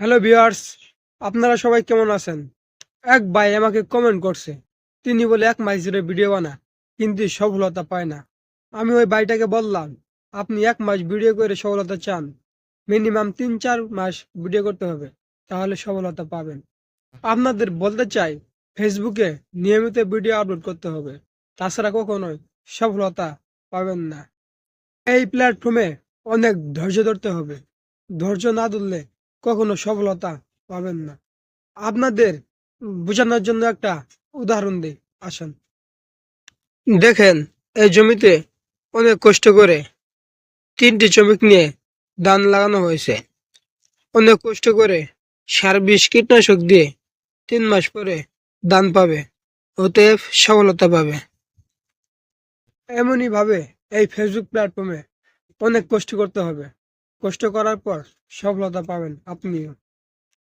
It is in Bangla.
হ্যালো ভিউয়ার্স, আপনারা সবাই কেমন আছেন? এক ভাই আমাকে কমেন্ট করছে, তিনি বলে এক মাস ধরে ভিডিও বানা কিন্তু সফলতা পায় না। আমি ওই ভাইটাকে বললাম, আপনি এক মাস ভিডিও করে সফলতা চান মিনিমাম তিন চার মাস ভিডিও করতে হবে, তাহলে সফলতা পাবেন। আপনাদের বলতে চাই ফেসবুকে নিয়মিত ভিডিও আপলোড করতে হবে, তাছাড়া কখনোই সফলতা পাবেন না। এই প্ল্যাটফর্মে অনেক ধৈর্য ধরতে হবে। ধৈর্য না ধরলে কখনো সফলতা পাবেন না। আপনাদের বোঝানোর জন্য একটা উদাহরণ দিই, আসেন। দেখেন, এই জমিতে অনেক কষ্ট করে তিনটি শ্রমিক নিয়ে ধান লাগানো হয়েছে। অনেক কষ্ট করে সার বিষ কীটনাশক দিয়ে তিন মাস পরে ধান পাবে, অতএব সফলতা পাবে। এমনই ভাবে এই ফেসবুক প্ল্যাটফর্মে অনেক কষ্ট করতে হবে। কষ্ট করার পর সফলতা পাবেন আপনিও।